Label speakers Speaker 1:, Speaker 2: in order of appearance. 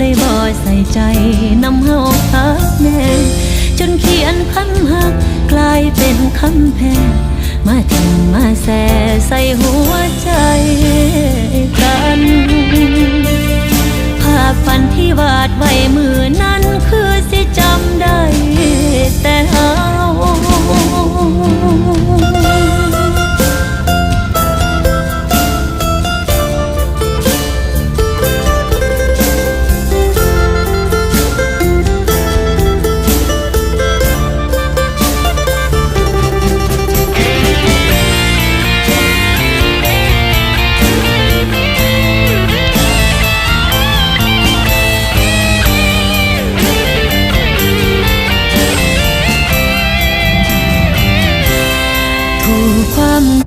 Speaker 1: ใส่เลยบ่ใส่ใจนำเฮาพักแน่จนเขียนคำหักกลายเป็นคำแพ้มาทิมมาแส่ใส่หัวใจกัน ภาพฝันที่วาดไว้มือ ความ